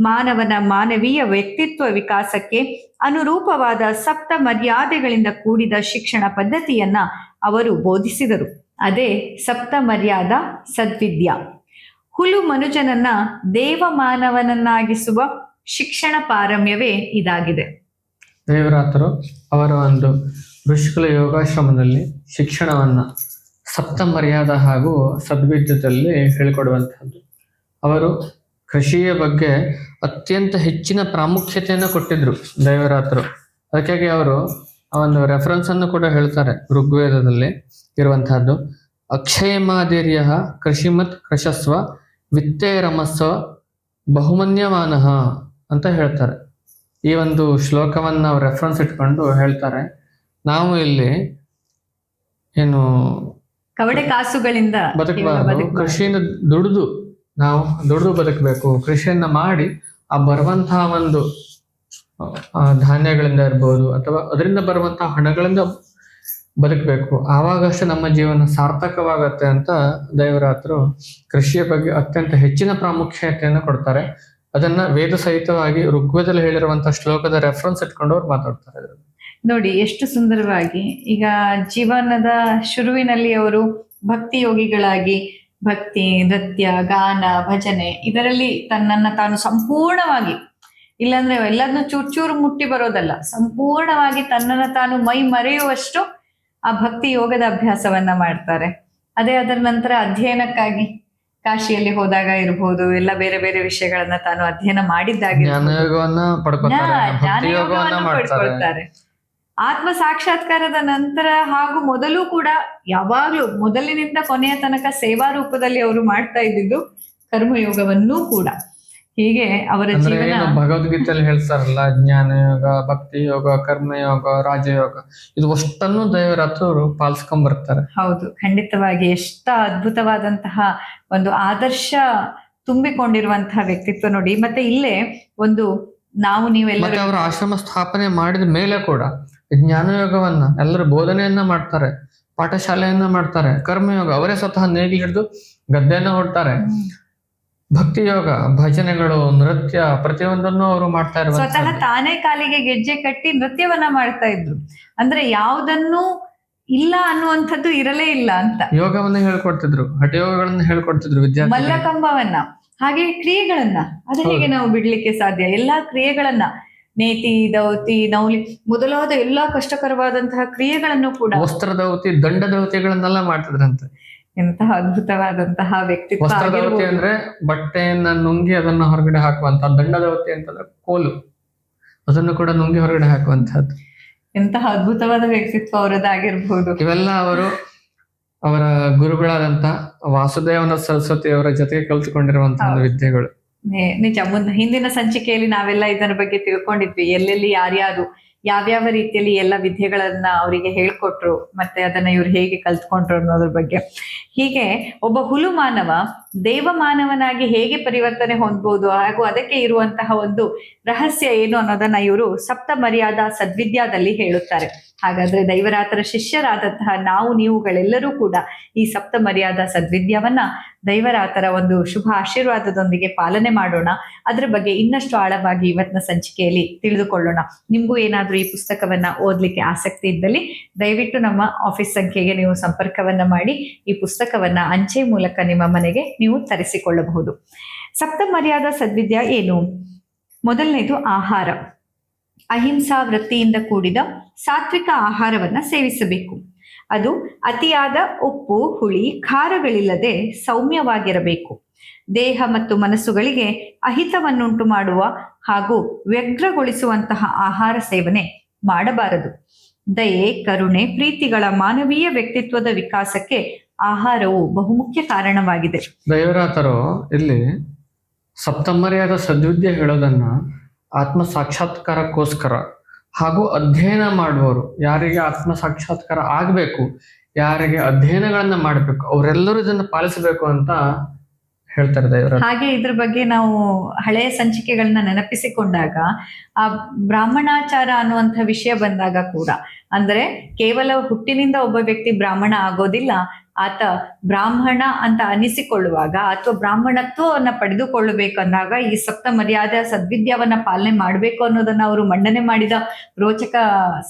ಮಾನವನ ಮಾನವೀಯ ವ್ಯಕ್ತಿತ್ವ ವಿಕಾಸಕ್ಕೆ ಅನುರೂಪವಾದ ಸಪ್ತ ಮರ್ಯಾದೆಗಳಿಂದ ಕೂಡಿದ ಶಿಕ್ಷಣ ಪದ್ಧತಿಯನ್ನ ಅವರು ಬೋಧಿಸಿದರು. ಅದೇ ಸಪ್ತ ಮರ್ಯಾದ ಸದ್ವಿದ್ಯಾ. ಹುಲು ಮನುಜನನ್ನ ದೇವ ಮಾನವನನ್ನಾಗಿಸುವ ಶಿಕ್ಷಣ ಪಾರಮ್ಯವೇ ಇದಾಗಿದೆ. ದೇವರಾತರು ಅವರ ಒಂದು ಋಷಿಕುಲ ಯೋಗಾಶ್ರಮದಲ್ಲಿ ಶಿಕ್ಷಣವನ್ನ ಸಪ್ತ ಮರ್ಯಾದ ಹಾಗೂ ಸದ್ವಿದ್ಯದಲ್ಲಿ ಹೇಳಿಕೊಡುವಂತಹದ್ದು. ಅವರು ಕೃಷಿಯ ಬಗ್ಗೆ ಅತ್ಯಂತ ಹೆಚ್ಚಿನ ಪ್ರಾಮುಖ್ಯತೆಯನ್ನು ಕೊಟ್ಟಿದ್ರು ದೈವರಾತ್ರರು ಅದಕ್ಕಾಗಿ ಅವರು ಒಂದು ರೆಫರೆನ್ಸ್ ಅನ್ನು ಕೂಡ ಹೇಳ್ತಾರೆ ಋಗ್ವೇದದಲ್ಲಿ ಇರುವಂತಹದ್ದು. ಅಕ್ಷಯಮಾದಿರ್ಯ ಕೃಷಿಮತ್ ಕೃಶಸ್ವ ವಿತ್ತೇರಮಸ್ವ ಬಹುಮನ್ಯಮಾನ ಅಂತ ಹೇಳ್ತಾರೆ. ಈ ಒಂದು ಶ್ಲೋಕವನ್ನು ನಾವು ರೆಫರೆನ್ಸ್ ಇಟ್ಕೊಂಡು ಹೇಳ್ತಾರೆ. ನಾವು ಇಲ್ಲಿ ಏನು ಕವಡೆ ಕಾಸುಗಳಿಂದ ಬದುಕಬಾರದು. ಕೃಷಿಯಿಂದ ದುಡಿದು ನಾವು ದುಡಿದು ಬದುಕಬೇಕು. ಕೃಷಿಯನ್ನ ಮಾಡಿ ಆ ಬರುವಂತಹ ಒಂದು ಧಾನ್ಯಗಳಿಂದ ಇರ್ಬೋದು ಅಥವಾ ಅದರಿಂದ ಬರುವಂತಹ ಹಣಗಳಿಂದ ಬದುಕಬೇಕು. ಆವಾಗಷ್ಟೇ ನಮ್ಮ ಜೀವನ ಸಾರ್ಥಕವಾಗತ್ತೆ ಅಂತ ದೇವರಾತರು ಕೃಷಿಯ ಬಗ್ಗೆ ಅತ್ಯಂತ ಹೆಚ್ಚಿನ ಪ್ರಾಮುಖ್ಯತೆಯನ್ನು ಕೊಡ್ತಾರೆ. ಅದನ್ನ ವೇದ ಸಹಿತವಾಗಿ ಋಗ್ವೇದದಲ್ಲಿ ಹೇಳಿರುವಂತಹ ಶ್ಲೋಕದ ರೆಫರೆನ್ಸ್ ಇಟ್ಕೊಂಡು ಅವ್ರು ಮಾತಾಡ್ತಾರೆ ನೋಡಿ, ಎಷ್ಟು ಸುಂದರವಾಗಿ ಈಗ ಜೀವನದ ಶುರುವಿನಲ್ಲಿ ಅವರು ಭಕ್ತಿ ಯೋಗಿಗಳಾಗಿ ಭಕ್ತಿ ನೃತ್ಯ ಗಾನ ಭಜನೆ ಇದರಲ್ಲಿ ತನ್ನನ್ನ ತಾನು ಸಂಪೂರ್ಣವಾಗಿ ಇಲ್ಲಾಂದ್ರೆ ಎಲ್ಲದನ್ನು ಚೂರ್ ಚೂರು ಮುಟ್ಟಿ ಬರೋದಲ್ಲ. ಸಂಪೂರ್ಣವಾಗಿ ತನ್ನನ್ನ ತಾನು ಮೈ ಮರೆಯುವಷ್ಟು ಆ ಭಕ್ತಿ ಯೋಗದ ಅಭ್ಯಾಸವನ್ನ ಮಾಡ್ತಾರೆ. ಅದೇ ಅದರ ನಂತರ ಅಧ್ಯಯನಕ್ಕಾಗಿ ಕಾಶಿಯಲ್ಲಿ ಹೋದಾಗ ಇರಬಹುದು ಎಲ್ಲ ಬೇರೆ ಬೇರೆ ವಿಷಯಗಳನ್ನ ತಾನು ಅಧ್ಯಯನ ಮಾಡಿದ್ದಾಗಿ ಪಡ್ಕೊಳ್ತಾರೆ. ಆತ್ಮ ಸಾಕ್ಷಾತ್ಕಾರದ ನಂತರ ಹಾಗೂ ಮೊದಲು ಕೂಡ ಯಾವಾಗ್ಲೂ ಮೊದಲಿನಿಂದ ಕೊನೆಯ ತನಕ ಸೇವಾ ರೂಪದಲ್ಲಿ ಅವರು ಮಾಡ್ತಾ ಇದ್ದಿದ್ದು ಕರ್ಮಯೋಗವನ್ನೂ ಕೂಡ. ಹೀಗೆ ಅವರ ಜೀವನ ಭಗವದ್ಗೀತೆಯಲ್ಲಿ ಹೇಳ್ತಾರಲ್ಲ ಜ್ಞಾನ ಯೋಗ ಭಕ್ತಿ ಯೋಗ ಕರ್ಮಯೋಗ ರಾಜಯೋಗ ಇದು ಅಷ್ಟನ್ನು ದೇವರಾತರು ಪಾಲಿಸ್ಕೊಂಡ್ ಬರ್ತಾರೆ ಹೌದು ಖಂಡಿತವಾಗಿ ಎಷ್ಟ ಅದ್ಭುತವಾದಂತಹ ಒಂದು ಆದರ್ಶ ತುಂಬಿಕೊಂಡಿರುವಂತಹ ವ್ಯಕ್ತಿತ್ವ ನೋಡಿ. ಮತ್ತೆ ಇಲ್ಲೇ ಒಂದು ನಾವು ನೀವೆಲ್ಲ ಅವರ ಆಶ್ರಮ ಸ್ಥಾಪನೆ ಮಾಡಿದ ಮೇಲೆ ಕೂಡ ಜ್ಞಾನಯೋಗವನ್ನ ಎಲ್ಲರೂ ಬೋಧನೆಯನ್ನ ಮಾಡ್ತಾರೆ ಪಾಠಶಾಲೆಯನ್ನ ಮಾಡ್ತಾರೆ ಕರ್ಮಯೋಗ ಅವರೇ ಸ್ವತಃ ನೇಗಿಲು ಹಿಡಿದು ಗದ್ದೆಯನ್ನ ಹೊಡ್ತಾರೆ. ಭಕ್ತಿ ಯೋಗ ಭಜನೆಗಳು ನೃತ್ಯ ಪ್ರತಿಯೊಂದನ್ನು ಅವರು ಮಾಡ್ತಾ ಸ್ವತಃ ಇರುವಂತಹ ತಾನೇ ಕಾಲಿಗೆ ಗೆಜ್ಜೆ ಕಟ್ಟಿ ನೃತ್ಯವನ್ನ ಮಾಡ್ತಾ ಇದ್ರು. ಅಂದ್ರೆ ಯಾವುದನ್ನು ಇಲ್ಲ ಅನ್ನುವಂಥದ್ದು ಇರಲೇ ಇಲ್ಲ ಅಂತ. ಯೋಗವನ್ನ ಹೇಳ್ಕೊಡ್ತಿದ್ರು ಹಠಯೋಗಗಳನ್ನ ಹೇಳ್ಕೊಡ್ತಿದ್ರು ವಿದ್ಯಾರ್ಥಿ ಮಲ್ಲಕಂಬವನ್ನ ಹಾಗೆ ಕ್ರಿಯೆಗಳನ್ನ ಅದು ಹೇಗೆ ನಾವು ಬಿಡ್ಲಿಕ್ಕೆ ಸಾಧ್ಯ? ಎಲ್ಲಾ ಕ್ರಿಯೆಗಳನ್ನ ನೇತಿ ದೌತಿ ನೌಲಿ ಮೊದಲಾದ ಎಲ್ಲಾ ಕಷ್ಟಕರವಾದಂತಹ ಕ್ರಿಯೆಗಳನ್ನು ಕೂಡ ವಸ್ತ್ರದೌತಿ ದಂಡದೌತಿಗಳನ್ನೆಲ್ಲ ಮಾಡ್ತಿದ್ರಂತೆ. ಎಂತಹ ಅದ್ಭುತವಾದಂತಹ ವ್ಯಕ್ತಿತ್ವ ಆಗಿರ್ಬೋದು. ಅಂದ್ರೆ ಬಟ್ಟೆಯನ್ನ ನುಂಗಿ ಅದನ್ನ ಹೊರಗಡೆ ಹಾಕುವಂತ ದಂಡದೌತಿ ಅಂತಂದ್ರೆ ಕೋಲು. ಅದನ್ನು ಕೂಡ ನುಂಗಿ ಹೊರಗಡೆ ಹಾಕುವಂತಹದ್ದು. ಎಂತಹ ಅದ್ಭುತವಾದ ವ್ಯಕ್ತಿತ್ವ ಅವರದಾಗಿರ್ಬಹುದು ಇವೆಲ್ಲ ಅವರು ಅವರ ಗುರುಗಳಾದಂತ ವಾಸುದೇವನ ಸರಸ್ವತಿ ಅವರ ಜೊತೆಗೆ ಕಲ್ತುಕೊಂಡಿರುವಂತಹ ವಿದ್ಯೆಗಳು. ನಿಜ ಮುಂದ್ ಹಿಂದಿನ ಸಂಚಿಕೆಯಲ್ಲಿ ನಾವೆಲ್ಲ ಇದರ ಬಗ್ಗೆ ತಿಳ್ಕೊಂಡಿದ್ವಿ. ಎಲ್ಲೆಲ್ಲಿ ಯಾರ್ಯಾರು, ಯಾವ್ಯಾವ ರೀತಿಯಲ್ಲಿ ಎಲ್ಲ ವಿದ್ಯೆಗಳನ್ನ ಅವರಿಗೆ ಹೇಳ್ಕೊಟ್ರು, ಮತ್ತೆ ಅದನ್ನ ಇವ್ರು ಹೇಗೆ ಕಲ್ತ್ಕೊಂಡ್ರು ಅನ್ನೋದ್ರ ಬಗ್ಗೆ. ಹೀಗೆ ಒಬ್ಬ ಹುಲು ಮಾನವ ದೇವ ಮಾನವನಾಗಿ ಹೇಗೆ ಪರಿವರ್ತನೆ ಹೊಂದಬಹುದು ಹಾಗೂ ಅದಕ್ಕೆ ಇರುವಂತಹ ಒಂದು ರಹಸ್ಯ ಏನು ಅನ್ನೋದನ್ನ ಇವರು ಸಪ್ತ ಮರ್ಯಾದ ಸದ್ವಿದ್ಯಾದಲ್ಲಿ ಹೇಳುತ್ತಾರೆ. ಹಾಗಾದ್ರೆ ದೈವರಾತರ ಶಿಷ್ಯರಾದಂತಹ ನಾವು ನೀವುಗಳೆಲ್ಲರೂ ಕೂಡ ಈ ಸಪ್ತ ಮರ್ಯಾದ ಸದ್ವಿದ್ಯವನ್ನ ದೈವರಾತರ ಒಂದು ಶುಭ ಆಶೀರ್ವಾದದೊಂದಿಗೆ ಪಾಲನೆ ಮಾಡೋಣ. ಅದರ ಬಗ್ಗೆ ಇನ್ನಷ್ಟು ಆಳವಾಗಿ ಇವತ್ತಿನ ಸಂಚಿಕೆಯಲ್ಲಿ ತಿಳಿದುಕೊಳ್ಳೋಣ. ನಿಮಗೂ ಏನಾದರೂ ಈ ಪುಸ್ತಕವನ್ನ ಓದಲಿಕ್ಕೆ ಆಸಕ್ತಿ ಇದ್ದಲ್ಲಿ ದಯವಿಟ್ಟು ನಮ್ಮ ಆಫೀಸ್ ಸಂಖ್ಯೆಗೆ ನೀವು ಸಂಪರ್ಕವನ್ನ ಮಾಡಿ. ಈ ಪುಸ್ತಕವನ್ನ ಅಂಚೆ ಮೂಲಕ ನಿಮ್ಮ ಮನೆಗೆ ನೀವು ತರಿಸಿಕೊಳ್ಳಬಹುದು. ಸಪ್ತ ಮರ್ಯಾದ ಸದ್ವಿದ್ಯ ಏನು? ಮೊದಲನೇದು ಆಹಾರ. ಅಹಿಂಸಾ ವೃತ್ತಿಯಿಂದ ಕೂಡಿದ ಸಾತ್ವಿಕ ಆಹಾರವನ್ನ ಸೇವಿಸಬೇಕು. ಅದು ಅತಿಯಾದ ಉಪ್ಪು, ಹುಳಿ, ಖಾರಗಳಿಲ್ಲದೆ ಸೌಮ್ಯವಾಗಿರಬೇಕು. ದೇಹ ಮತ್ತು ಮನಸ್ಸುಗಳಿಗೆ ಅಹಿತವನ್ನುಂಟು ಮಾಡುವ ಹಾಗೂ ವ್ಯಗ್ರಗೊಳಿಸುವಂತಹ ಆಹಾರ ಸೇವನೆ ಮಾಡಬಾರದು. ದಯೆ, ಕರುಣೆ, ಪ್ರೀತಿಗಳ ಮಾನವೀಯ ವ್ಯಕ್ತಿತ್ವದ ವಿಕಾಸಕ್ಕೆ ಆಹಾರವು ಬಹುಮುಖ್ಯ ಕಾರಣವಾಗಿದೆ. ದೈವರಾತರು ಇಲ್ಲಿ ಸಪ್ತಮರಿಯಾದ ಸದ್ವಿದ್ಯೆ ಹೇಳೋದನ್ನ ಆತ್ಮ ಸಾಕ್ಷಾತ್ಕಾರಕ್ಕೋಸ್ಕರ ಹಾಗೂ ಅಧ್ಯಯನ ಮಾಡುವವರು ಯಾರಿಗೆ ಆತ್ಮ ಸಾಕ್ಷಾತ್ಕಾರ ಆಗಬೇಕು ಯಾರಿಗೆ ಅಧ್ಯಯನಗಳನ್ನ ಮಾಡಬೇಕು ಅವರೆಲ್ಲರೂ ಇದನ್ನ ಪಾಲಿಸಬೇಕು ಅಂತ ಹೇಳ್ತಾರೆ ದೇವರ ಹಾಗೆ ಇದ್ರ ಬಗ್ಗೆ ನಾವು ಹಳೆಯ ಸಂಚಿಕೆಗಳನ್ನ ನೆನಪಿಸಿಕೊಂಡಾಗ ಆ ಬ್ರಾಹ್ಮಣಾಚಾರ ಅನ್ನುವಂಥ ವಿಷಯ ಬಂದಾಗ ಕೂಡ ಅಂದ್ರೆ ಕೇವಲ ಹುಟ್ಟಿನಿಂದ ಒಬ್ಬ ವ್ಯಕ್ತಿ ಬ್ರಾಹ್ಮಣ ಆಗೋದಿಲ್ಲ ಆತ ಬ್ರಾಹ್ಮಣ ಅಂತ ಅನಿಸಿಕೊಳ್ಳುವಾಗ ಅಥವಾ ಬ್ರಾಹ್ಮಣತ್ವವನ್ನು ಪಡೆದುಕೊಳ್ಳಬೇಕಂದಾಗ ಈ ಸಪ್ತ ಮರ್ಯಾದೆ ಸದ್ವಿದ್ಯಾವನ್ನ ಪಾಲನೆ ಮಾಡಬೇಕು ಅನ್ನೋದನ್ನ ಅವರು ಮಂಡನೆ ಮಾಡಿದ ರೋಚಕ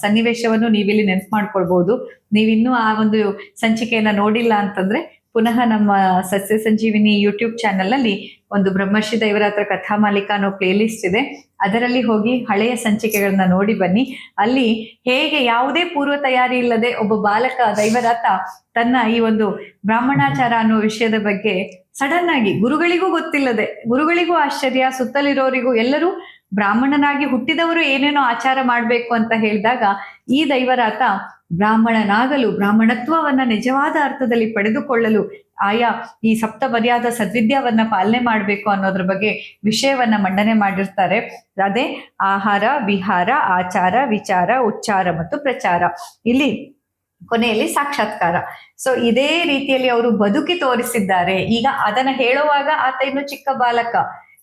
ಸನ್ನಿವೇಶವನ್ನು ನೀವಿಲ್ಲಿ ನೆನ್ಪು ಮಾಡ್ಕೊಳ್ಬಹುದು ನೀವಿನ್ನೂ ಆ ಒಂದು ಸಂಚಿಕೆಯನ್ನ ನೋಡಿಲ್ಲ ಅಂತಂದ್ರೆ ಪುನಃ ನಮ್ಮ ಸಸ್ಯ ಸಂಜೀವಿನಿ ಯೂಟ್ಯೂಬ್ ಚಾನೆಲ್ ಅಲ್ಲಿ ಒಂದು ಬ್ರಹ್ಮರ್ಷಿ ದೈವರಾತ್ರ ಕಥಾ ಮಾಲಿಕ ಅನ್ನೋ ಪ್ಲೇಲಿಸ್ಟ್ ಇದೆ. ಅದರಲ್ಲಿ ಹೋಗಿ ಹಳೆಯ ಸಂಚಿಕೆಗಳನ್ನ ನೋಡಿ ಬನ್ನಿ. ಅಲ್ಲಿ ಹೇಗೆ ಯಾವುದೇ ಪೂರ್ವ ತಯಾರಿ ಇಲ್ಲದೆ ಒಬ್ಬ ಬಾಲಕ ದೈವರಾತ ತನ್ನ ಈ ಒಂದು ಬ್ರಾಹ್ಮಣಾಚಾರ ಅನ್ನೋ ವಿಷಯದ ಬಗ್ಗೆ ಸಡನ್ ಆಗಿ ಗುರುಗಳಿಗೂ ಗೊತ್ತಿಲ್ಲದೆ, ಗುರುಗಳಿಗೂ ಆಶ್ಚರ್ಯ, ಸುತ್ತಲಿರೋರಿಗೂ ಎಲ್ಲರೂ ಬ್ರಾಹ್ಮಣನಾಗಿ ಹುಟ್ಟಿದವರು ಏನೇನೋ ಆಚಾರ ಮಾಡಬೇಕು ಅಂತ ಹೇಳಿದಾಗ ಈ ದೈವರಾತ ಬ್ರಾಹ್ಮಣನಾಗಲು, ಬ್ರಾಹ್ಮಣತ್ವವನ್ನ ನಿಜವಾದ ಅರ್ಥದಲ್ಲಿ ಪಡೆದುಕೊಳ್ಳಲು ಆಯಾ ಈ ಸಪ್ತ ಮರ್ಯಾದ ಸದ್ವಿದ್ಯಾವನ್ನ ಪಾಲನೆ ಮಾಡಬೇಕು ಅನ್ನೋದ್ರ ಬಗ್ಗೆ ವಿಷಯವನ್ನ ಮಂಡನೆ ಮಾಡಿರ್ತಾರೆ. ಅದೇ ಆಹಾರ, ವಿಹಾರ, ಆಚಾರ, ವಿಚಾರ, ಉಚ್ಚಾರ ಮತ್ತು ಪ್ರಚಾರ. ಇಲ್ಲಿ ಕೊನೆಯಲ್ಲಿ ಸಾಕ್ಷಾತ್ಕಾರ. ಸೊ ಇದೇ ರೀತಿಯಲ್ಲಿ ಅವರು ಬದುಕಿ ತೋರಿಸಿದ್ದಾರೆ. ಈಗ ಅದನ್ನ ಹೇಳುವಾಗ ಆತ ಇನ್ನು ಚಿಕ್ಕ ಬಾಲಕ.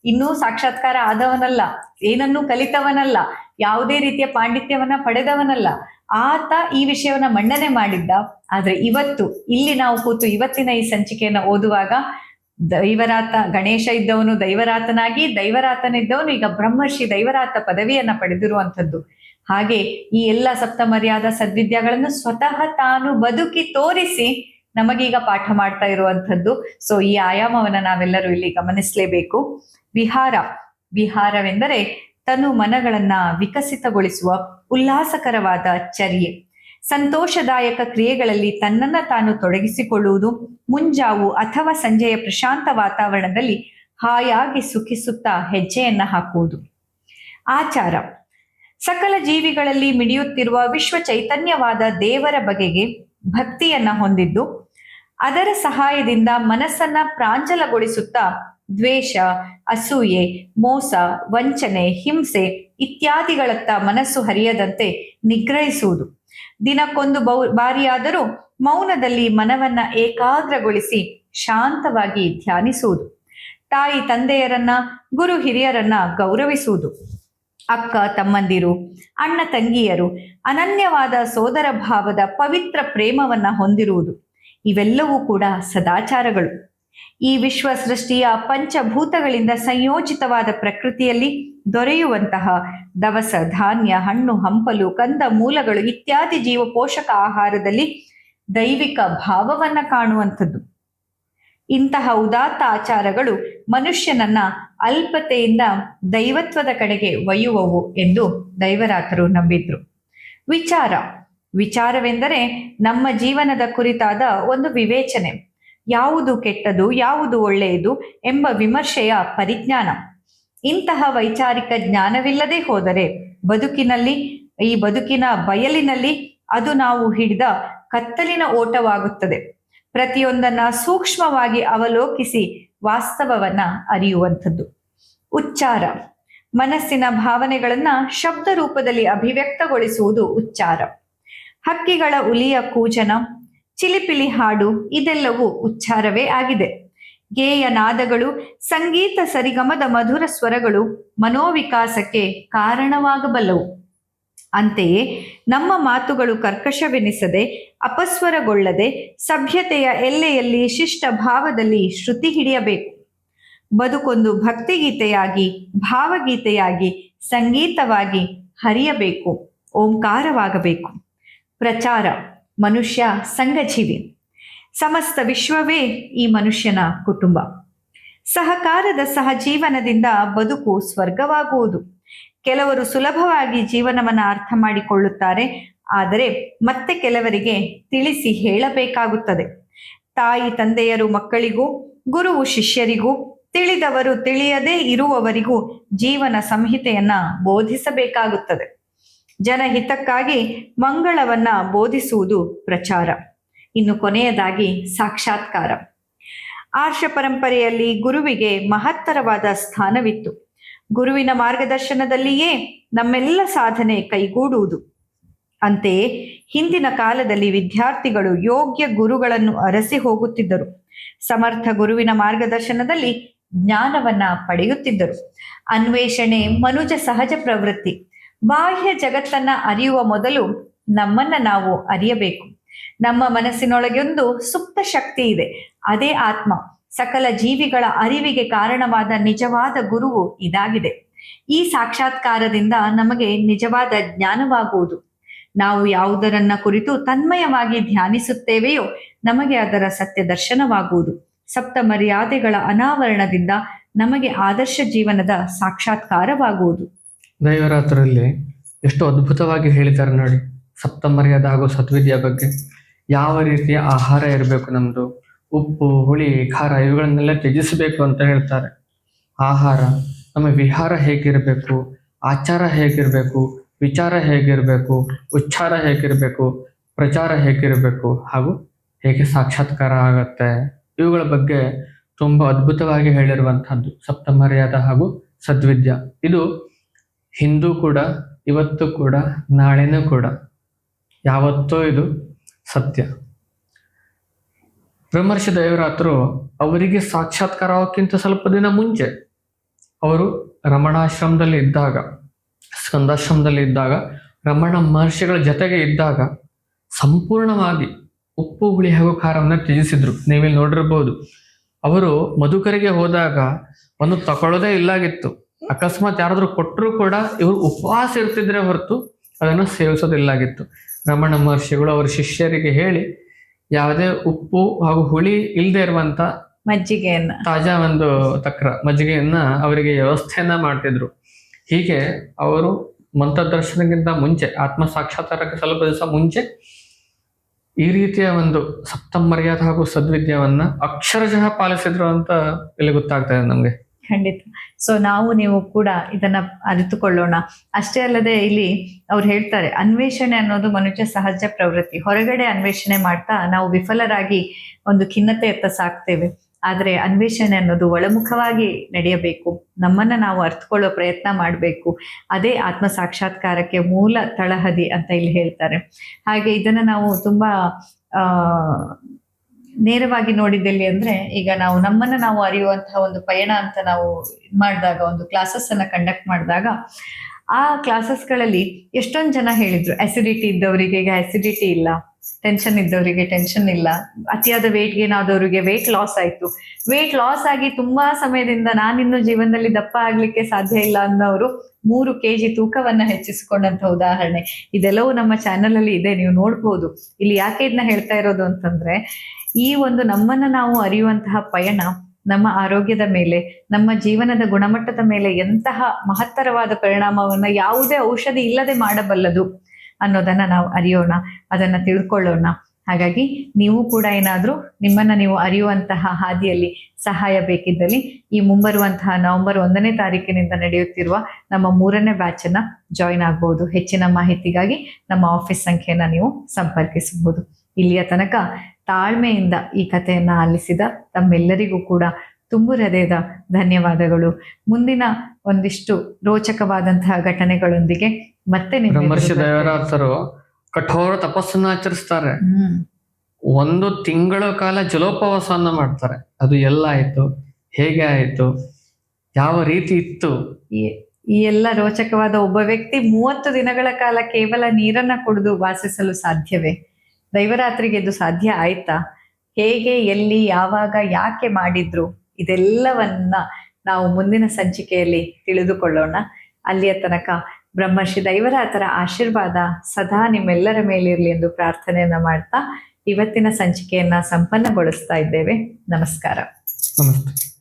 ಇನ್ನೂ ಸಾಕ್ಷಾತ್ಕಾರ ಆದವನಲ್ಲ. ಏನನ್ನೂ ಕಲಿತವನಲ್ಲ. ಯಾವುದೇ ರೀತಿಯ ಪಾಂಡಿತ್ಯವನ್ನ ಪಡೆದವನಲ್ಲ. ಆತ ಈ ವಿಷಯವನ್ನ ಮಂಡನೆ ಮಾಡಿದ್ದ. ಆದ್ರೆ ಇವತ್ತು ಇಲ್ಲಿ ನಾವು ಕೂತು ಇವತ್ತಿನ ಈ ಸಂಚಿಕೆಯನ್ನ ಓದುವಾಗ ದೈವರಾತ ಗಣೇಶ ಇದ್ದವನು ದೈವರಾತನಾಗಿ ದೈವರಾತನಿದ್ದವನು ಈಗ ಬ್ರಹ್ಮರ್ಷಿ ದೈವರಾತ ಪದವಿಯನ್ನ ಪಡೆದಿರುವಂಥದ್ದು. ಹಾಗೆ ಈ ಎಲ್ಲ ಸಪ್ತಮರ್ಯಾದ ಸದ್ವಿದ್ಯಾಗಳನ್ನು ಸ್ವತಃ ತಾನು ಬದುಕಿ ತೋರಿಸಿ ನಮಗೀಗ ಪಾಠ ಮಾಡ್ತಾ ಇರುವಂಥದ್ದು. ಸೊ ಈ ಆಯಾಮವನ್ನ ನಾವೆಲ್ಲರೂ ಇಲ್ಲಿ ಗಮನಿಸಲೇಬೇಕು. ವಿಹಾರ. ವಿಹಾರವೆಂದರೆ ತನು ಮನಗಳನ್ನ ವಿಕಸಿತಗೊಳಿಸುವ ಉಲ್ಲಾಸಕರವಾದ ಚರ್ಯೆ. ಸಂತೋಷದಾಯಕ ಕ್ರಿಯೆಗಳಲ್ಲಿ ತನ್ನನ್ನ ತಾನು ತೊಡಗಿಸಿಕೊಳ್ಳುವುದು, ಮುಂಜಾವು ಅಥವಾ ಸಂಜೆಯ ಪ್ರಶಾಂತ ವಾತಾವರಣದಲ್ಲಿ ಹಾಯಾಗಿ ಸುಖಿಸುತ್ತಾ ಹೆಜ್ಜೆಯನ್ನ ಹಾಕುವುದು. ಆಚಾರ. ಸಕಲ ಜೀವಿಗಳಲ್ಲಿ ಮಿಡಿಯುತ್ತಿರುವ ವಿಶ್ವ ಚೈತನ್ಯವಾದ ದೇವರ ಬಗೆಗೆ ಭಕ್ತಿಯನ್ನ ಹೊಂದಿದ್ದು, ಅದರ ಸಹಾಯದಿಂದ ಮನಸ್ಸನ್ನ ಪ್ರಾಂಜಲಗೊಳಿಸುತ್ತಾ ದ್ವೇಷ, ಅಸೂಯೆ, ಮೋಸ, ವಂಚನೆ, ಹಿಂಸೆ ಇತ್ಯಾದಿಗಳತ್ತ ಮನಸ್ಸು ಹರಿಯದಂತೆ ನಿಗ್ರಹಿಸುವುದು. ದಿನಕ್ಕೊಂದು ಬೌ, ಬಾರಿಯಾದರೂ ಮೌನದಲ್ಲಿ ಮನವನ್ನ ಏಕಾಗ್ರಗೊಳಿಸಿ ಶಾಂತವಾಗಿ ಧ್ಯಾನಿಸುವುದು. ತಾಯಿ ತಂದೆಯರನ್ನ, ಗುರು ಹಿರಿಯರನ್ನ ಗೌರವಿಸುವುದು. ಅಕ್ಕ ತಮ್ಮಂದಿರು, ಅಣ್ಣ ತಂಗಿಯರು ಅನನ್ಯವಾದ ಸೋದರ ಭಾವದ ಪವಿತ್ರ ಪ್ರೇಮವನ್ನ ಹೊಂದಿರುವುದು. ಇವೆಲ್ಲವೂ ಕೂಡ ಸದಾಚಾರಗಳು. ಈ ವಿಶ್ವ ಸೃಷ್ಟಿಯ ಪಂಚಭೂತಗಳಿಂದ ಸಂಯೋಜಿತವಾದ ಪ್ರಕೃತಿಯಲ್ಲಿ ದೊರೆಯುವಂತಹ ದವಸ, ಧಾನ್ಯ, ಹಣ್ಣು, ಹಂಪಲು, ಕಂದ, ಮೂಲಗಳು ಇತ್ಯಾದಿ ಜೀವ ಪೋಷಕ ಆಹಾರದಲ್ಲಿ ದೈವಿಕ ಭಾವವನ್ನ ಕಾಣುವಂಥದ್ದು. ಇಂತಹ ಉದಾತ್ತ ಆಚಾರಗಳು ಮನುಷ್ಯನನ್ನ ಅಲ್ಪತೆಯಿಂದ ದೈವತ್ವದ ಕಡೆಗೆ ಒಯ್ಯುವವು ಎಂದು ದೈವರಾತರು ನಂಬಿದ್ರು. ವಿಚಾರ. ವಿಚಾರವೆಂದರೆ ನಮ್ಮ ಜೀವನದ ಕುರಿತಾದ ಒಂದು ವಿವೇಚನೆ. ಯಾವುದು ಕೆಟ್ಟದು, ಯಾವುದು ಒಳ್ಳೆಯದು ಎಂಬ ವಿಮರ್ಶೆಯ ಪರಿಜ್ಞಾನ. ಇಂತಹ ವೈಚಾರಿಕ ಜ್ಞಾನವಿಲ್ಲದೆ ಹೋದರೆ ಬದುಕಿನಲ್ಲಿ, ಈ ಬದುಕಿನ ಬಯಲಿನಲ್ಲಿ ಅದು ನಾವು ಹಿಡಿದ ಕತ್ತಲಿನ ಓಟವಾಗುತ್ತದೆ. ಪ್ರತಿಯೊಂದನ್ನ ಸೂಕ್ಷ್ಮವಾಗಿ ಅವಲೋಕಿಸಿ ವಾಸ್ತವವನ್ನ ಅರಿಯುವಂಥದ್ದು. ಉಚ್ಚಾರ. ಮನಸ್ಸಿನ ಭಾವನೆಗಳನ್ನ ಶಬ್ದ ರೂಪದಲ್ಲಿ ಅಭಿವ್ಯಕ್ತಗೊಳಿಸುವುದು ಉಚ್ಚಾರ. ಹಕ್ಕಿಗಳ ಉಲಿಯ ಕೂಜನ ಚಿಲಿಪಿಲಿ ಹಾಡು ಇದೆಲ್ಲವೂ ಉಚ್ಚಾರವೇ ಆಗಿದೆ. ಗೇಯ ನಾದಗಳು, ಸಂಗೀತ ಸರಿಗಮದ ಮಧುರ ಸ್ವರಗಳು ಮನೋವಿಕಾಸಕ್ಕೆ ಕಾರಣವಾಗಬಲ್ಲವು. ಅಂತೆಯೇ ನಮ್ಮ ಮಾತುಗಳು ಕರ್ಕಶವೆನಿಸದೆ, ಅಪಸ್ವರಗೊಳ್ಳದೆ, ಸಭ್ಯತೆಯ ಎಲ್ಲೆಯಲ್ಲಿ ಶಿಷ್ಟ ಭಾವದಲ್ಲಿ ಶ್ರುತಿ ಹಿಡಿಯಬೇಕು. ಬದುಕೊಂದು ಭಕ್ತಿಗೀತೆಯಾಗಿ, ಭಾವಗೀತೆಯಾಗಿ, ಸಂಗೀತವಾಗಿ ಹರಿಯಬೇಕು, ಓಂಕಾರವಾಗಬೇಕು. ಪ್ರಚಾರ. ಮನುಷ್ಯ ಸಂಘಜೀವಿ ಸಮಸ್ತ ವಿಶ್ವವೇ ಈ ಮನುಷ್ಯನ ಕುಟುಂಬ. ಸಹಕಾರದ ಸಹಜೀವನದಿಂದ ಬದುಕು ಸ್ವರ್ಗವಾಗುವುದು. ಕೆಲವರು ಸುಲಭವಾಗಿ ಜೀವನವನ್ನ ಅರ್ಥ ಮಾಡಿಕೊಳ್ಳುತ್ತಾರೆ, ಆದರೆ ಮತ್ತೆ ಕೆಲವರಿಗೆ ತಿಳಿಸಿ ಹೇಳಬೇಕಾಗುತ್ತದೆ. ತಾಯಿ ತಂದೆಯರು ಮಕ್ಕಳಿಗೂ ಗುರುವು ಶಿಷ್ಯರಿಗೂ, ತಿಳಿದವರು ತಿಳಿಯದೇ ಇರುವವರಿಗೂ ಜೀವನ ಸಂಹಿತೆಯನ್ನ ಬೋಧಿಸಬೇಕಾಗುತ್ತದೆ. ಜನಹಿತಕ್ಕಾಗಿ ಮಂಗಳವನ್ನ ಬೋಧಿಸುವುದು ಪ್ರಚಾರ. ಇನ್ನು ಕೊನೆಯದಾಗಿ ಸಾಕ್ಷಾತ್ಕಾರ. ಆರ್ಷ ಪರಂಪರೆಯಲ್ಲಿ ಗುರುವಿಗೆ ಮಹತ್ತರವಾದ ಸ್ಥಾನವಿತ್ತು. ಗುರುವಿನ ಮಾರ್ಗದರ್ಶನದಲ್ಲಿಯೇ ನಮ್ಮೆಲ್ಲ ಸಾಧನೆ ಕೈಗೂಡುವುದು. ಅಂತೆಯೇ ಹಿಂದಿನ ಕಾಲದಲ್ಲಿ ವಿದ್ಯಾರ್ಥಿಗಳು ಯೋಗ್ಯ ಗುರುಗಳನ್ನು ಅರಸಿ ಹೋಗುತ್ತಿದ್ದರು. ಸಮರ್ಥ ಗುರುವಿನ ಮಾರ್ಗದರ್ಶನದಲ್ಲಿ ಜ್ಞಾನವನ್ನ ಪಡೆಯುತ್ತಿದ್ದರು. ಅನ್ವೇಷಣೆ ಮನುಜ ಸಹಜ ಪ್ರವೃತ್ತಿ. ಬಾಹ್ಯ ಜಗತ್ತನ್ನ ಅರಿಯುವ ಮೊದಲು ನಮ್ಮನ್ನ ನಾವು ಅರಿಯಬೇಕು. ನಮ್ಮ ಮನಸ್ಸಿನೊಳಗೊಂದು ಸುಪ್ತ ಶಕ್ತಿ ಇದೆ. ಅದೇ ಆತ್ಮ. ಸಕಲ ಜೀವಿಗಳ ಅರಿವಿಗೆ ಕಾರಣವಾದ ನಿಜವಾದ ಗುರುವು ಇದಾಗಿದೆ. ಈ ಸಾಕ್ಷಾತ್ಕಾರದಿಂದ ನಮಗೆ ನಿಜವಾದ ಜ್ಞಾನವಾಗುವುದು. ನಾವು ಯಾವುದರನ್ನ ಕುರಿತು ತನ್ಮಯವಾಗಿ ಧ್ಯಾನಿಸುತ್ತೇವೆಯೋ ನಮಗೆ ಅದರ ಸತ್ಯ ದರ್ಶನವಾಗುವುದು. ಸಪ್ತ ಮರ್ಯಾದೆಗಳ ಅನಾವರಣದಿಂದ ನಮಗೆ ಆದರ್ಶ ಜೀವನದ ಸಾಕ್ಷಾತ್ಕಾರವಾಗುವುದು. ದೈವರಾತ್ರಲ್ಲಿ ಎಷ್ಟು ಅದ್ಭುತವಾಗಿ ಹೇಳಿದ್ದಾರೆ ನೋಡಿ. ಸಪ್ತಮರ್ಯಾದ ಹಾಗೂ ಸತ್ವಿದ್ಯ ಬಗ್ಗೆ. ಯಾವ ರೀತಿಯ ಆಹಾರ ಇರಬೇಕು ನಮ್ದು? ಉಪ್ಪು, ಹುಳಿ, ಖಾರ ಇವುಗಳನ್ನೆಲ್ಲ ತ್ಯಜಿಸಬೇಕು ಅಂತ ಹೇಳ್ತಾರೆ. ಆಹಾರ, ನಮ್ಮ ವಿಹಾರ ಹೇಗಿರಬೇಕು? ಆಚಾರ ಹೇಗಿರಬೇಕು? ವಿಚಾರ ಹೇಗಿರಬೇಕು? ಉಚ್ಚಾರ ಹೇಗಿರಬೇಕು? ಪ್ರಚಾರ ಹೇಗಿರಬೇಕು? ಹಾಗೂ ಹೇಗೆ ಸಾಕ್ಷಾತ್ಕಾರ ಆಗತ್ತೆ? ಇವುಗಳ ಬಗ್ಗೆ ತುಂಬಾ ಅದ್ಭುತವಾಗಿ ಹೇಳಿರುವಂತಹದ್ದು ಸಪ್ತಮರ್ಯಾದ ಹಾಗೂ ಸದ್ವಿದ್ಯ. ಇದು ಹಿಂದೂ ಕೂಡ, ಇವತ್ತು ಕೂಡ, ನಾಳೆನೂ ಕೂಡ. ಯಾವತ್ತೋ ಇದು ಸತ್ಯ. ಬ್ರಹ್ಮರ್ಷಿ ದೇವರಾತರು ಅವರಿಗೆ ಸಾಕ್ಷಾತ್ಕಾರ ಆಗೋಕ್ಕಿಂತ ಸ್ವಲ್ಪ ದಿನ ಮುಂಚೆ ಅವರು ರಮಣಾಶ್ರಮದಲ್ಲಿ ಇದ್ದಾಗ, ಸ್ಕಂದಾಶ್ರಮದಲ್ಲಿ ಇದ್ದಾಗ, ರಮಣ ಮಹರ್ಷಿಗಳ ಜೊತೆಗೆ ಇದ್ದಾಗ ಸಂಪೂರ್ಣವಾಗಿ ಉಪ್ಪು, ಹುಳಿ ಹಾಗೂ ಖಾರವನ್ನು ತ್ಯಜಿಸಿದ್ರು. ನೀವಿಲ್ಲಿ ನೋಡಿರ್ಬೋದು. ಅವರು ಮಧುಕರಿಗೆ ಹೋದಾಗ ಒಂದು ತಗೊಳ್ಳೋದೇ ಇಲ್ಲಾಗಿತ್ತು. ಅಕಸ್ಮಾತ್ ಯಾರಾದರೂ ಕೊಟ್ಟರು ಕೂಡ ಇವರು ಉಪವಾಸ ಇರ್ತಿದ್ರೆ ಹೊರತು ಅದನ್ನು ಸೇವಿಸೋದಿಲ್ಲಾಗಿತ್ತು. ರಮಣ ಮಹರ್ಷಿಗಳು ಅವರ ಶಿಷ್ಯರಿಗೆ ಹೇಳಿ ಯಾವುದೇ ಉಪ್ಪು ಹಾಗೂ ಹುಳಿ ಇಲ್ಲದೆ ಇರುವಂತ ಮಜ್ಜಿಗೆಯನ್ನ. ತಾಜಾ ಒಂದು ತಕ್ರ ಮಜ್ಜಿಗೆಯನ್ನ ಅವರಿಗೆ ವ್ಯವಸ್ಥೆಯನ್ನ ಮಾಡ್ತಿದ್ರು. ಹೀಗೆ ಅವರು ಮಂತ್ರದರ್ಶನಕ್ಕಿಂತ ಮುಂಚೆ ಆತ್ಮ ಸಾಕ್ಷಾತ್ಕಾರಕ್ಕೆ ಸ್ವಲ್ಪ ದಿವಸ ಮುಂಚೆ ಈ ರೀತಿಯ ಒಂದು ಸಪ್ತಮರ್ಯಾದ ಹಾಗೂ ಸದ್ವಿದ್ಯವನ್ನ ಅಕ್ಷರಶಃ ಪಾಲಿಸಿದ್ರು ಅಂತ ಇಲ್ಲಿ ಗೊತ್ತಾಗ್ತಾ ಇದೆ ನಮ್ಗೆ. ಖಂಡಿತ. ಸೊ ನಾವು ನೀವು ಕೂಡ ಇದನ್ನ ಅರಿತುಕೊಳ್ಳೋಣ. ಅಷ್ಟೇ ಅಲ್ಲದೆ ಇಲ್ಲಿ ಅವ್ರು ಹೇಳ್ತಾರೆ, ಅನ್ವೇಷಣೆ ಅನ್ನೋದು ಮನುಷ್ಯ ಸಹಜ ಪ್ರವೃತ್ತಿ. ಹೊರಗಡೆ ಅನ್ವೇಷಣೆ ಮಾಡ್ತಾ ನಾವು ವಿಫಲರಾಗಿ ಒಂದು ಖಿನ್ನತೆ ಎತ್ತ ಸಾಕ್ತೇವೆ. ಆದ್ರೆ ಅನ್ವೇಷಣೆ ಅನ್ನೋದು ಒಳಮುಖವಾಗಿ ನಡೆಯಬೇಕು. ನಮ್ಮನ್ನ ನಾವು ಅರ್ಥಕೊಳ್ಳೋ ಪ್ರಯತ್ನ ಮಾಡಬೇಕು. ಅದೇ ಆತ್ಮ ಸಾಕ್ಷಾತ್ಕಾರಕ್ಕೆ ಮೂಲ ತಳಹದಿ ಅಂತ ಇಲ್ಲಿ ಹೇಳ್ತಾರೆ. ಹಾಗೆ ಇದನ್ನ ನಾವು ತುಂಬಾ ನೇರವಾಗಿ ನೋಡಿದಲ್ಲಿ ಅಂದ್ರೆ ಈಗ ನಾವು ನಮ್ಮನ್ನ ನಾವು ಅರಿಯುವಂತಹ ಒಂದು ಪಯಣ ಅಂತ ನಾವು ಮಾಡಿದಾಗ, ಒಂದು ಕ್ಲಾಸಸ್ ಅನ್ನ ಕಂಡಕ್ಟ್ ಮಾಡಿದಾಗ, ಆ ಕ್ಲಾಸಸ್ಗಳಲ್ಲಿ ಎಷ್ಟೊಂದು ಜನ ಹೇಳಿದ್ರು ಅಸಿಡಿಟಿ ಇದ್ದವರಿಗೆ ಈಗ ಅಸಿಡಿಟಿ ಇಲ್ಲ. ಟೆನ್ಷನ್ ಇದ್ದವರಿಗೆ ಟೆನ್ಷನ್ ಇಲ್ಲ. ಅತಿಯಾದ ವೇಟ್ ಗೇನ್ ಆದವರಿಗೆ ವೇಟ್ ಲಾಸ್ ಆಯ್ತು. ವೇಟ್ ಲಾಸ್ ಆಗಿ ತುಂಬಾ ಸಮಯದಿಂದ ನಾನಿನ್ನು ಜೀವನದಲ್ಲಿ ದಪ್ಪ ಆಗ್ಲಿಕ್ಕೆ ಸಾಧ್ಯ ಇಲ್ಲ ಅನ್ನೋರು ಮೂರು ಕೆಜಿ ತೂಕವನ್ನ ಹೆಚ್ಚಿಸಿಕೊಂಡಂತ ಉದಾಹರಣೆ. ಇದೆಲ್ಲವೂ ನಮ್ಮ ಚಾನೆಲ್ ಅಲ್ಲಿ ಇದೆ, ನೀವು ನೋಡ್ಬೋದು. ಇಲ್ಲಿ ಯಾಕೆ ಇದನ್ನ ಹೇಳ್ತಾ ಇರೋದು ಅಂತಂದ್ರೆ, ಈ ಒಂದು ನಮ್ಮನ್ನ ನಾವು ಅರಿಯುವಂತಹ ಪಯಣ ನಮ್ಮ ಆರೋಗ್ಯದ ಮೇಲೆ, ನಮ್ಮ ಜೀವನದ ಗುಣಮಟ್ಟದ ಮೇಲೆ ಎಂತಹ ಮಹತ್ತರವಾದ ಪರಿಣಾಮವನ್ನ ಯಾವುದೇ ಔಷಧಿ ಇಲ್ಲದೆ ಮಾಡಬಲ್ಲದು. ಅನ್ನೋದನ್ನ ನಾವು ಅರಿಯೋಣ, ಅದನ್ನ ತಿಳ್ಕೊಳ್ಳೋಣ. ಹಾಗಾಗಿ ನೀವು ಕೂಡ ಏನಾದ್ರೂ ನಿಮ್ಮನ್ನ ನೀವು ಅರಿಯುವಂತಹ ಹಾದಿಯಲ್ಲಿ ಸಹಾಯ ಬೇಕಿದ್ದಲ್ಲಿ ಈ ಮುಂಬರುವಂತಹ ನವೆಂಬರ್ ಒಂದನೇ ತಾರೀಕಿನಿಂದ ನಡೆಯುತ್ತಿರುವ ನಮ್ಮ ಮೂರನೇ ಬ್ಯಾಚ್ ಅನ್ನ ಜಾಯಿನ್ ಆಗಬಹುದು ಹೆಚ್ಚಿನ ಮಾಹಿತಿಗಾಗಿ ನಮ್ಮ ಆಫೀಸ್ ಸಂಖ್ಯೆಯನ್ನ ನೀವು ಸಂಪರ್ಕಿಸಬಹುದು. ಇಲ್ಲಿಯ ತನಕ ತಾಳ್ಮೆಯಿಂದ ಈ ಕಥೆಯನ್ನ ಆಲಿಸಿದ ತಮ್ಮೆಲ್ಲರಿಗೂ ಕೂಡ ತುಂಬು ಹೃದಯದ ಧನ್ಯವಾದಗಳು. ಮುಂದಿನ ಒಂದಿಷ್ಟು ರೋಚಕವಾದಂತಹ ಘಟನೆಗಳೊಂದಿಗೆ ಮತ್ತೆ ಬ್ರಹ್ಮರ್ಷಿ. ದೇವರಾತರು ಕಠೋರ ತಪಸ್ಸನ್ನು ಆಚರಿಸ್ತಾರೆ. ಒಂದು ತಿಂಗಳ ಕಾಲ ಜಲೋಪವಾಸವನ್ನ ಮಾಡ್ತಾರೆ. ಅದು ಎಲ್ಲ ಆಯ್ತು ಹೇಗೆ ಆಯ್ತು ಯಾವ ರೀತಿ ಇತ್ತು? ಈ ಎಲ್ಲ ರೋಚಕವಾದ ಒಬ್ಬ ವ್ಯಕ್ತಿ ಮೂವತ್ತು ದಿನಗಳ ಕಾಲ ಕೇವಲ ನೀರನ್ನ ಕುಡಿದು ವಾಸಿಸಲು ಸಾಧ್ಯವೇ? ದೈವರಾತ್ರಿಗೆ ಇದು ಸಾಧ್ಯ ಆಯ್ತಾ? ಹೇಗೆ ಎಲ್ಲಿ ಯಾವಾಗ ಯಾಕೆ ಮಾಡಿದ್ರು? ಇದೆಲ್ಲವನ್ನ ನಾವು ಮುಂದಿನ ಸಂಚಿಕೆಯಲ್ಲಿ ತಿಳಿದುಕೊಳ್ಳೋಣ. ಅಲ್ಲಿಯ ತನಕ ಬ್ರಹ್ಮರ್ಷಿ ದೈವರಾತರ ಆಶೀರ್ವಾದ ಸದಾ ನಿಮ್ಮೆಲ್ಲರ ಮೇಲಿರಲಿ ಎಂದು ಪ್ರಾರ್ಥನೆಯನ್ನ ಮಾಡ್ತಾ ಇವತ್ತಿನ ಸಂಚಿಕೆಯನ್ನ ಸಂಪನ್ನಗೊಳಿಸ್ತಾ ಇದ್ದೇವೆ. ನಮಸ್ಕಾರ. ನಮಸ್ತೆ.